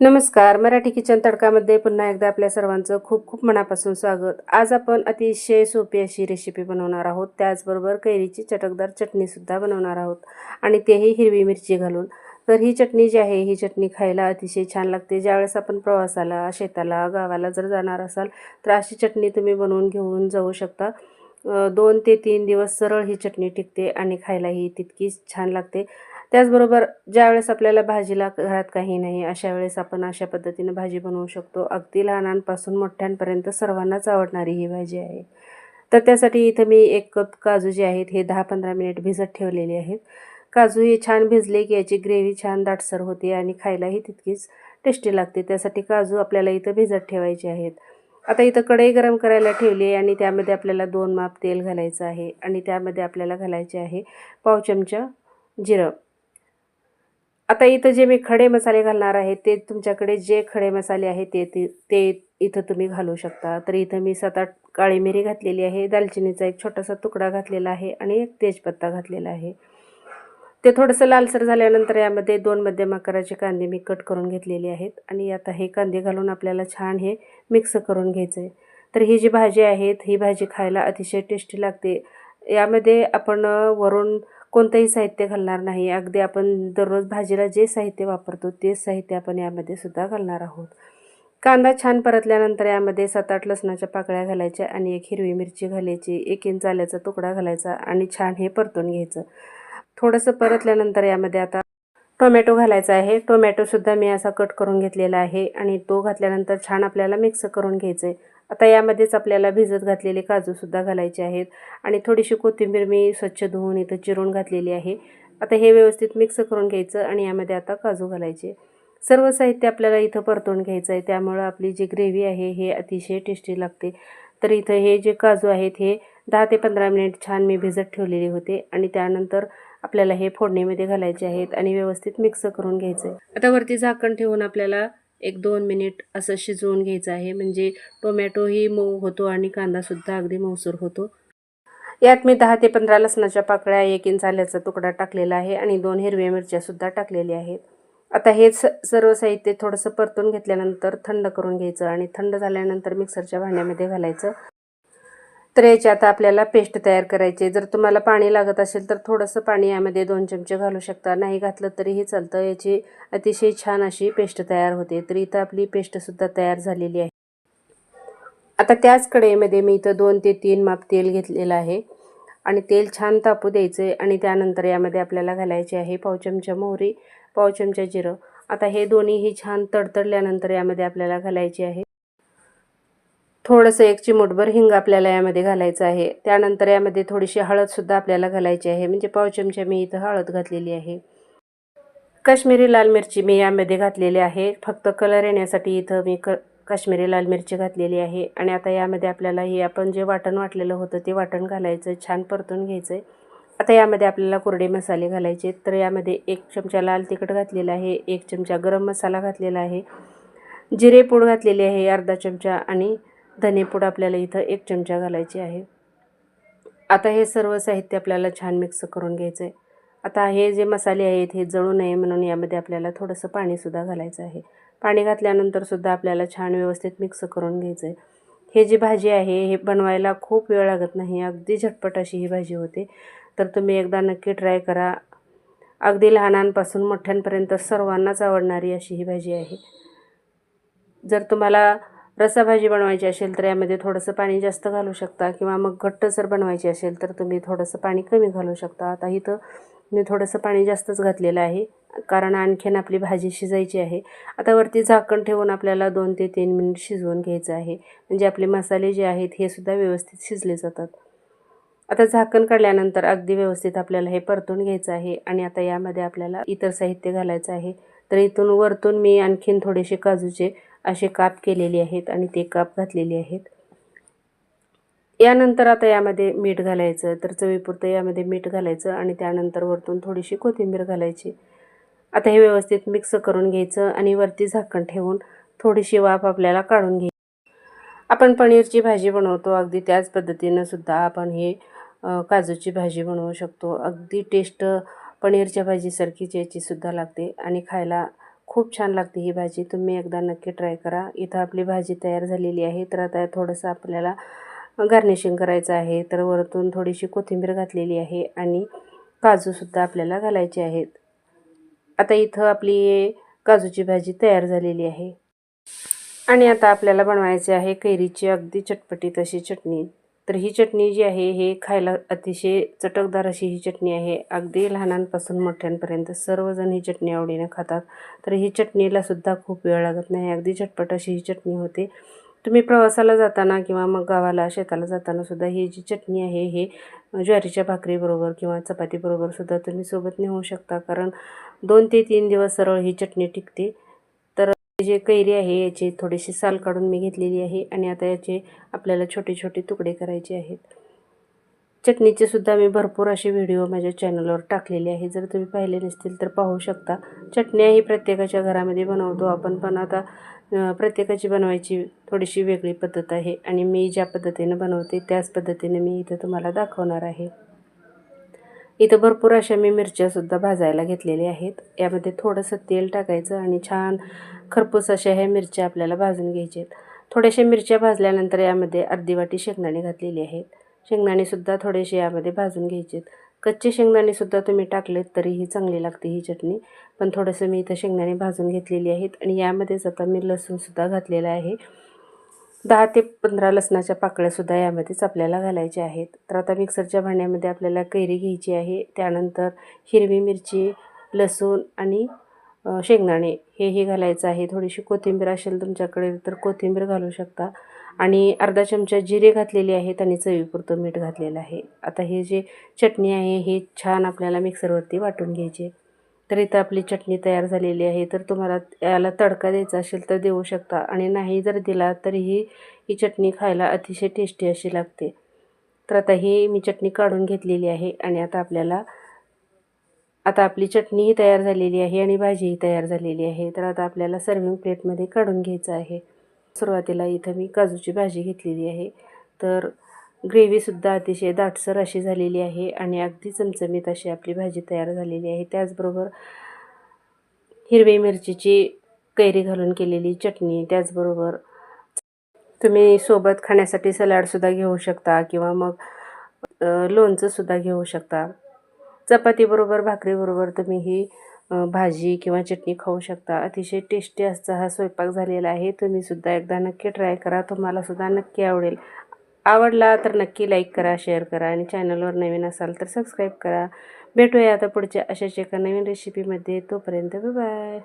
नमस्कार. मराठी किचन तडकामध्ये पुन्हा एकदा आपल्या सर्वांचं खूप खूप मनापासून स्वागत. आज आपण अतिशय सोपी अशी रेसिपी बनवणार आहोत. त्याचबरोबर कैरीची चटकदार चटणीसुद्धा बनवणार आहोत. आणि तेही हिरवी मिरची घालून. तर ही चटणी जी आहे ही चटणी खायला अतिशय छान लागते. ज्यावेळेस आपण प्रवासाला शेताला गावाला जर जाणार असाल तर अशी चटणी तुम्ही बनवून घेऊन जाऊ शकता. दोन ते तीन दिवस सरळ ही चटणी टिकते आणि खायलाही तितकीच छान लागते. त्याचबरोबर ज्यावेळेस आपल्याला भाजीला घरात काही नाही अशा वेळेस आपण अशा पद्धतीनं भाजी बनवू शकतो. अगदी लहानांपासून मोठ्यांपर्यंत सर्वांनाच आवडणारी ही भाजी आहे. तर त्यासाठी इथं मी एक कप काजू जे आहेत हे दहा पंधरा मिनिट भिजत ठेवलेले आहेत. काजू हे छान भिजले की याची ग्रेव्ही छान दाटसर होते आणि खायलाही तितकीच टेस्टी लागते. त्यासाठी काजू आपल्याला इथं भिजत ठेवायचे आहेत. आता इथं कढई गरम करायला ठेवली आहे आणि त्यामध्ये आपल्याला दोन माप तेल घालायचं आहे आणि त्यामध्ये आपल्याला घालायचे आहे पाव चमचा जिरं. आता इथं जे मी खडे मसाले घालणार आहे ते तुमच्याकडे जे खडे मसाले आहेत ते ते ते इथं तुम्ही घालू शकता. तर इथं मी सात आठ काळी मिरी घातलेली आहे दालचिनीचा एक छोटासा तुकडा घातलेला आहे आणि एक तेजपत्ता घातलेला आहे. ते थोडंसं लालसर झाल्यानंतर यामध्ये दोन मध्यम आकाराचे कांदे मी कट करून घेतलेले आहेत आणि आता हे कांदे घालून आपल्याला छान हे मिक्स करून घ्यायचं आहे तर ही जी भाजी आहेत ही भाजी खायला अतिशय टेस्टी लागते. यामध्ये आपण वरून कोणतंही साहित्य घालणार नाही. अगदी आपण दररोज भाजीला जे साहित्य वापरतो तेच साहित्य आपण यामध्ये सुद्धा घालणार आहोत. कांदा छान परतल्यानंतर यामध्ये सात आठ लसणाच्या पाकळ्या घालायच्या आणि एक हिरवी मिरची घालायची एक इंच आल्याचा तुकडा घालायचा आणि छान हे परतून घ्यायचं. थोडंसं परतल्यानंतर यामध्ये आता टोमॅटो घालायचा आहे. टोमॅटोसुद्धा मी असा कट करून घेतलेला आहे आणि तो घातल्यानंतर छान आपल्याला मिक्स करून घ्यायचं आहे आता यामध्येच आपल्याला भिजत घातलेले काजूसुद्धा घालायचे आहेत. आणि थोडीशी कोथिंबीर मी स्वच्छ धुवून इथं चिरून घातलेली आहे. आता हे व्यवस्थित मिक्स करून घ्यायचं आणि यामध्ये आता काजू घालायचे. सर्व साहित्य आपल्याला इथं परतून घ्यायचं आहे. त्यामुळं आपली जी ग्रेव्ही आहे हे अतिशय टेस्टी लागते. तर इथं हे जे काजू आहेत हे दहा ते पंधरा मिनिट छान मी भिजत ठेवलेले होते. आणि त्यानंतर आपल्याला हे फोडणीमध्ये घालायचे आहेत आणि व्यवस्थित मिक्स करून घ्यायचं आहे. आता वरती झाकण ठेवून आपल्याला एक दोन मिनिट असं शिजवून घ्यायचं आहे. म्हणजे टोमॅटोही मऊ होतो आणि कांदासुद्धा अगदी मऊसूर होतो. यात मी दहा ते पंधरा लसणाच्या पाकळ्या एक इंच आल्याचा तुकडा टाकलेला आहे आणि दोन हिरव्या मिरच्यासुद्धा टाकलेल्या आहेत. आता हे स सर्व साहित्य थोडंसं परतून घेतल्यानंतर थंड करून घ्यायचं आणि थंड झाल्यानंतर मिक्सरच्या भांड्यामध्ये घालायचं. तर याची आता आपल्याला पेस्ट तयार करायची. जर तुम्हाला पाणी लागत असेल तर थोडंसं पाणी यामध्ये दोन चमचे घालू शकता. नाही घातलं तरीही चालतं. याची अतिशय छान अशी पेस्ट तयार होते. तर इथं आपली पेस्टसुद्धा तयार झालेली आहे. आता त्याच कढईमध्ये मी इथं दोन ते तीन माप तेल घेतलेलं आहे. आणि तेल छान तापू द्यायचं आहे आणि त्यानंतर यामध्ये आपल्याला घालायचे आहे पाव चमचा मोहरी पाव चमचा जिरं. आता हे दोन्हीही छान तडतडल्यानंतर यामध्ये आपल्याला घालायचे आहे. थोडंसं एक चिमूटभर हिंग आपल्याला यामध्ये घालायचं आहे. त्यानंतर यामध्ये थोडीशी हळदसुद्धा आपल्याला घालायची आहे. म्हणजे पाव चमचा मी इथं हळद घातलेली आहे. काश्मीरी लाल मिरची मी यामध्ये घातलेली आहे. फक्त कलर येण्यासाठी इथं मी क काश्मीरी लाल मिरची घातलेली आहे. आणि आता यामध्ये आपल्याला हे आपण जे वाटण वाटलेलं होतं ते वाटण घालायचं छान परतून घ्यायचं आहे. आता यामध्ये आपल्याला कोरडे मसाले घालायचे तर यामध्ये एक चमचा लाल तिखट घातलेला आहे. एक चमचा गरम मसाला घातलेला आहे. जिरे पूड घातलेली आहे. अर्धा चमचा आणि धनेपूड आपल्याला इथं एक चमचा घालायची आहे. आता हे सर्व साहित्य आपल्याला छान मिक्स करून घ्यायचं आहे आता हे जे मसाले आहेत हे जळू नये म्हणून यामध्ये आपल्याला थोडंसं पाणीसुद्धा घालायचं आहे. पाणी घातल्यानंतर सुद्धा आपल्याला छान व्यवस्थित मिक्स करून घ्यायचं आहे हे जी भाजी आहे हे बनवायला खूप वेळ लागत नाही. अगदी झटपट अशी ही भाजी होते. तर तुम्ही एकदा नक्की ट्राय करा. अगदी लहानांपासून मोठ्यांपर्यंत सर्वांनाच आवडणारी अशी ही भाजी आहे. जर तुम्हाला रसाभाजी बनवायची असेल तर यामध्ये थोडंसं पाणी जास्त घालू शकता किंवा मग घट्टसर बनवायची असेल तर तुम्ही थोडंसं पाणी कमी घालू शकता. आता इथं मी थोडंसं पाणी जास्तच घातलेलं आहे कारण आणखीन आपली भाजी शिजायची आहे. आता वरती झाकण ठेवून आपल्याला दोन ते तीन मिनिट शिजवून घ्यायचं आहे. म्हणजे आपले मसाले जे आहेत हे सुद्धा व्यवस्थित शिजले जातात. आता झाकण काढल्यानंतर अगदी व्यवस्थित आपल्याला हे परतून घ्यायचं आहे आणि आता यामध्ये आपल्याला इतर साहित्य घालायचं आहे. तर इथून वरतून मी आणखीन थोडेसे काजूचे असे काप केलेले आहेत आणि ते काप घातलेले आहेत. यानंतर आता यामध्ये मीठ घालायचं तर चवीपुरतं यामध्ये मीठ घालायचं आणि त्यानंतर वरतून थोडीशी कोथिंबीर घालायची. आता हे व्यवस्थित मिक्स करून घ्यायचं आणि वरती झाकण ठेवून थोडीशी वाफ आपल्याला काढून घ्यायची. आपण पनीरची भाजी बनवतो अगदी त्याच पद्धतीनं सुद्धा आपण हे काजूची भाजी बनवू शकतो. अगदी टेस्ट पनीरच्या भाजीसारखीच याचीसुद्धा लागते आणि खायला खूप छान लागते ही भाजी. तुम्ही एकदा नक्की ट्राय करा. इथं आपली भाजी तयार झालेली आहे. तर आता थोडंसं आपल्याला गार्निशिंग करायचं आहे. तर वरतून थोडीशी कोथिंबीर घातलेली आहे आणि काजूसुद्धा आपल्याला घालायचे आहेत. आता इथं आपली काजूची भाजी तयार झालेली आहे. आणि आता आपल्याला बनवायचे आहे कैरीची अगदी चटपटीत अशी चटणी. तर ही चटणी जी आहे हे खायला अतिशय चटकदार अशी ही चटणी आहे. अगदी लहानांपासून मोठ्यांपर्यंत सर्वजण ही चटणी आवडीनं खातात. तर ही चटणीला सुद्धा खूप वेळ लागत नाही. अगदी चटपट अशी ही चटणी होते. तुम्ही प्रवासाला जाताना किंवा मग गावाला शेताला जाताना सुद्धा ही जी चटणी आहे हे ज्वारीच्या भाकरीबरोबर किंवा चपातीबरोबर सुद्धा तुम्ही सोबत नेऊ शकता. कारण दोन ते तीन दिवस सरळ ही चटणी टिकते. जे कैरी आहे याची थोडीशी साल काढून मी घेतलेली आहे आणि आता याचे आपल्याला छोटे छोटे तुकडे करायचे आहेत. चटणीचे सुद्धा मी भरपूर असे व्हिडिओ माझ्या चॅनलवर टाकलेले आहे जर तुम्ही पाहिले नसतील तर पाहू शकता. चटण्या ही प्रत्येकाच्या घरामध्ये बनवतो आपण पण आता प्रत्येकाची बनवायची थोडीशी वेगळी पद्धत आहे आणि मी ज्या पद्धतीनं बनवते त्याच पद्धतीने मी इथं तुम्हाला दाखवणार आहे. इथं भरपूर अशा मी मिरच्यासुद्धा भाजायला घेतलेल्या आहेत. यामध्ये थोडंसं तेल टाकायचं आणि छान खरपूस अशा ह्या मिरच्या आपल्याला भाजून घ्यायच्या आहेत. थोड्याशा मिरच्या भाजल्यानंतर यामध्ये अर्धी वाटी शेंगदाणे घातलेली आहेत. शेंगदाणेसुद्धा थोडेसे यामध्ये भाजून घ्यायचे आहेत. कच्चे शेंगदाणेसुद्धा तुम्ही टाकलेत तरीही चांगली लागते ही चटणी. पण थोडंसं मी इथं शेंगदाणे भाजून घेतलेली आहेत आणि यामध्येच आता मी लसूणसुद्धा घातलेला आहे दहा ते पंधरा लसणाच्या पाकळ्यासुद्धा यामध्येच आपल्याला घालायच्या आहेत. तर आता मिक्सरच्या भांड्यामध्ये आपल्याला कैरी घ्यायची आहे. त्यानंतर हिरवी मिरची लसूण आणि शेंगदाणे हेही घालायचं आहे. थोडीशी कोथिंबीर असेल तुमच्याकडे तर कोथिंबीर घालू शकता. आणि अर्धा चमचा जिरे घातलेले आहेत आणि चवीपुरतं मीठ घातलेलं आहे. आता हे जे चटणी आहे हे छान आपल्याला मिक्सरवरती वाटून घ्यायची तर इथं आपली चटणी तयार झालेली आहे. तर तुम्हाला याला तडका द्यायचा असेल तर देऊ शकता. आणि नाही जर दिला तरीही ही चटणी खायला अतिशय टेस्टी अशी लागते. तर आता ही मी चटणी काढून घेतलेली आहे आणि आता आपल्याला आता आपली चटणीही तयार झालेली आहे आणि भाजीही तयार झालेली आहे. तर आता आपल्याला सर्विंग प्लेटमध्ये काढून घ्यायचं आहे. सुरुवातीला इथं मी काजूची भाजी घेतलेली आहे. तर ग्रेव्हीसुद्धा अतिशय दाटसर अशी झालेली आहे आणि अगदी चमचमीत अशी आपली भाजी तयार झालेली आहे. त्याचबरोबर हिरवी मिरचीची कैरी घालून केलेली चटणी त्याचबरोबर तुम्ही सोबत खाण्यासाठी सलाडसुद्धा घेऊ शकता किंवा मग लोणचंसुद्धा घेऊ शकता. चपातीबरोबर भाकरीबरोबर तुम्ही ही भाजी किंवा चटणी खाऊ शकता. अतिशय टेस्टी असा हा स्वयंपाक झालेला आहे. तुम्हीसुद्धा एकदा नक्की ट्राय करा. तुम्हालासुद्धा नक्की आवडेल. आवडला तर नक्की लाईक करा शेअर करा आणि चॅनलवर नवीन असाल तर सबस्क्राईब करा. भेटूया आता पुढच्या अशाच एका नवीन रेसिपीमध्ये तोपर्यंत बाय